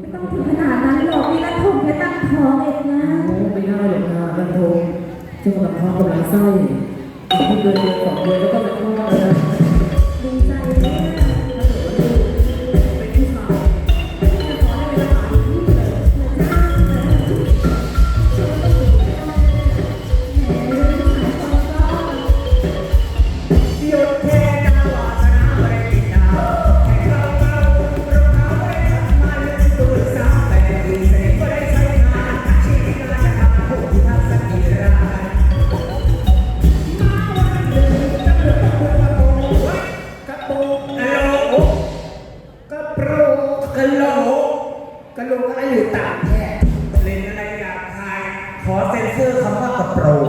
ไม่ต้องถึงขนาดนั้นหรอกพี่นัทผมแค่ตั้งท้องเองนะโอ้ไม่ได้หรอกนะบันทงเจ้ากำลังท้องกำลังไส้อีกไม่เกินเดือนสองเดือนแล้วก็เป็นพ่อแล้วนะดีใจเนี่ย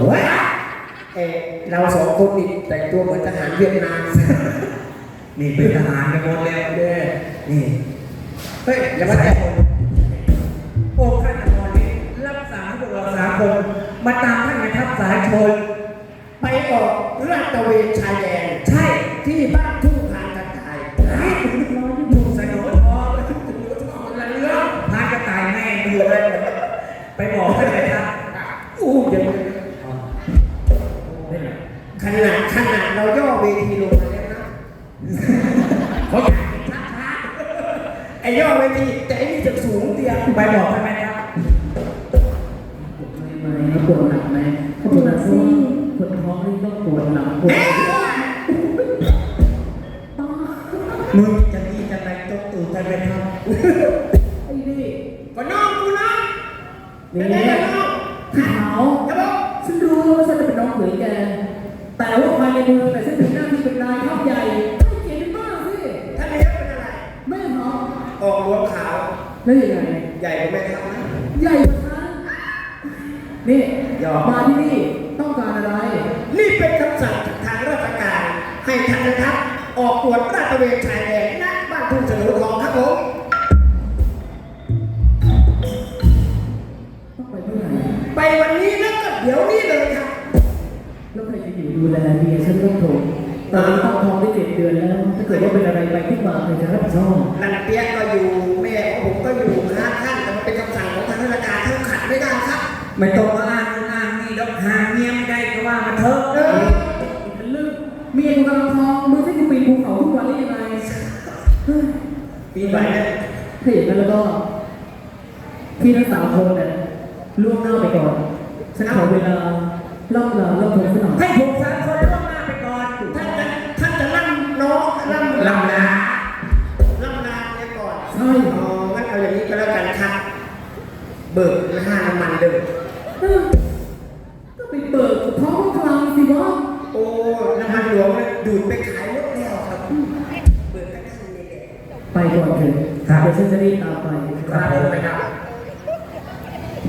โปรงไว้เออเราสองคนนี่แต่งตัวเหมือนทหารเวียดนาม นี่เป็นทหารกันหมดแล้วเด้อนี่ เฮ้ยอย่ามาแตะพวกท่านนอนนี้รับสั่งให้พวกเราสามคน มาตามท่านในทัพสายชนไปออกลาดตระเวนชายแดนใช่ที่บ้านทุ่ อ้ย่อเวทีแต่ไอ้นี่จะสูงเตียงไปบอกทำไมครับไม่ไม่นะปวดหนักไหมถ้าปวดหนักก็คนท้องนี่ต้องปวดหลังปวดมึงจะมีจะไปตกตู่กันไปทไอ้นี่ำก็น้องกูนะนี่เป็นไแล้วยังไงใหญ่กว่าแม่ทัพนะ ใหญ่กว่าฉันนี่ยอม มาที่นี่ต้องการอะไร นี่เป็นคำสั่งจากทางราชการ ให้ท่านนะครับออกตรวจลาดตระเวนชายแดนณบ้านทุ่งสนุนทองครับผมต้องไปเมื่อไหร่ไปวันนี้แล้วก็เดี๋ยวนี้เลยครับแล้วใครจะอยู่ดูแลเมียฉันต้องโทร ตอนนี้ตั้งท้องได้เจ็ดเดือนแล้ว ถ้าเกิดว่าเป็นอะไรไปขึ้นมาใครจะรับผิดชอบนันเปียกก็อยู่แม่ผมก็อยู่นะท่านแต่มันเป็นคำสั่งของทางราชการท่านขัดไม่ได้ครับ ไม่ต้องมาอ้างนู่นอ้างนี่ดอกหางเมียไม่ได้ก็ว่ามาเถอะเออเป็นเรื่องเมียกูกำลังท้องมึงให้กูปีนภูเขาทุกวันได้ยังไงเฮ้ยปีใหม่เนี่ยถ้าอย่างนั้นแล้วก็ พี่ทั้งสามคนเนี่ยล่วงหน้าไปก่อนฉันขอเวลาล่ำลาล่ำลา ไปก่อนเถอะครับ เดี๋ยวฉันจะรีบตามไปครับผมนะครับ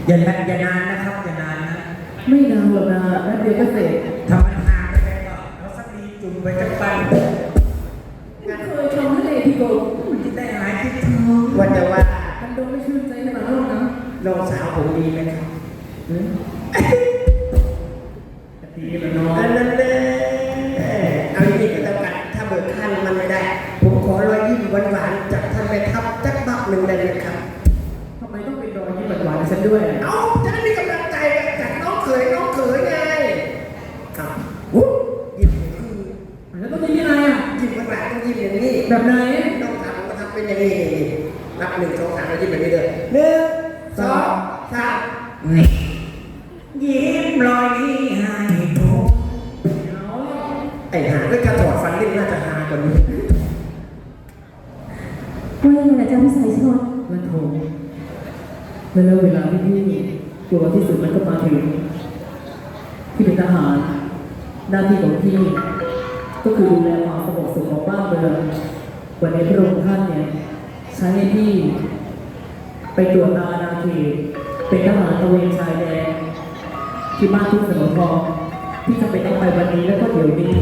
อย่านานอย่านานนะครับอย่านานนะไม่นานหรอกนะแป๊บเดียวก็เสร็จทำมันห่างไปเลยก็เราสักดีจุ่มไปจักปั้นเคยทำทะเลที่โกงจะได้หายคิดถึงว่าจะว่ามันดูไม่ชื่นใจขนาดนั้นหรอกนะน้องสาวผมดีไหมครับเอ บักหนึ่งได้ไหมครับทำไมต้องเป็นรอยยิ้มหวานๆให้ฉันด้วยเอาจะได้มีกำลังใจจากน้องเขยน้องเขยไงครับวุ้บยิ้มอย่างนี้แล้วต้องยิ้มยังไงอะยิ้มหวานๆต้องยิ้มอย่างนี้แบบไหนต้องทำก็ทำเป็นอย่างนี้นับหนึ่งสองสามแล้วยิ้มแบบนี้เลยหนึ่งสองสามยิ้มรอยนี้ให้ผมเอาไอ้หาด้วยการถอดฟันเล่นน่าจะหากว่านี้ว่ายังไงนะจ๊ะพี่สายชน มันโทรแล้วเวลาที่พี่กลัวที่สุดมันก็มาถึงพี่เป็นทหาร หน้าที่ของพี่ ก็คือดูแลความสงบสุขของบ้านเมืองวันนี้พระองค์ท่านเนี่ยใช้ให้พี่ไปตรวจตาอาณาเขตเป็นทหารตะเวนชายแดนที่บ้านทุ่งสนทองพี่จะไปต้องไปวันนี้แล้วก็เดี๋ยวนี้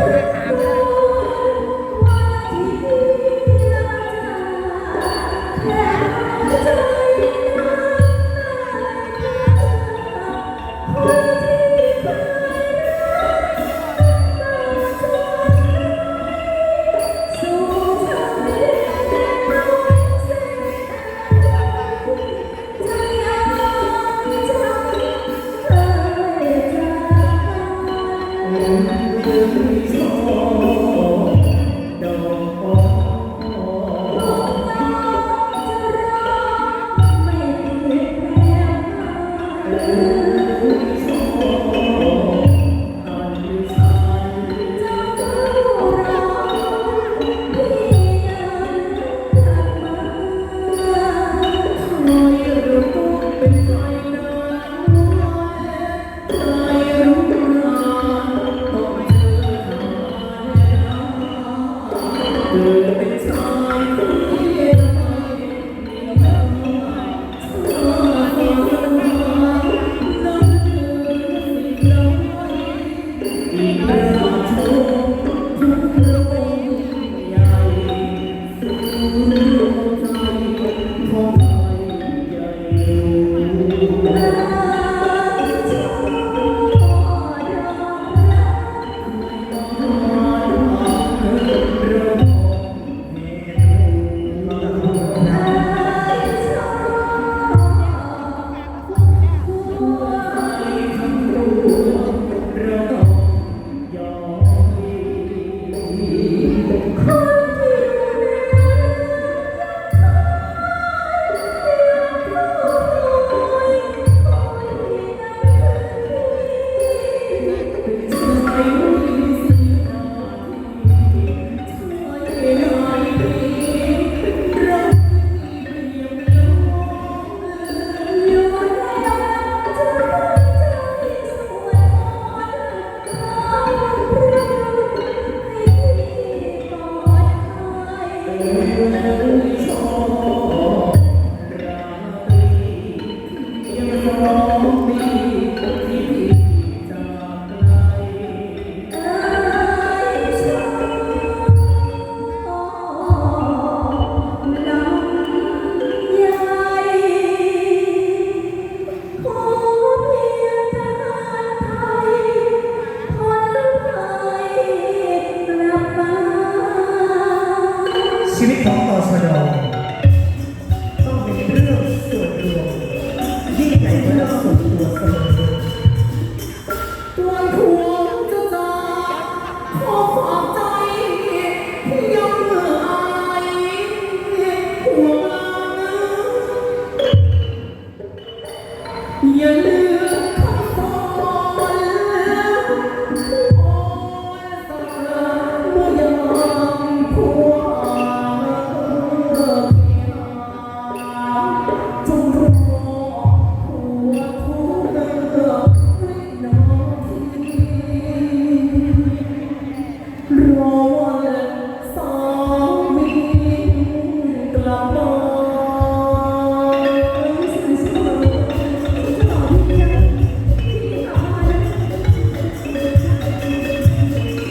วัน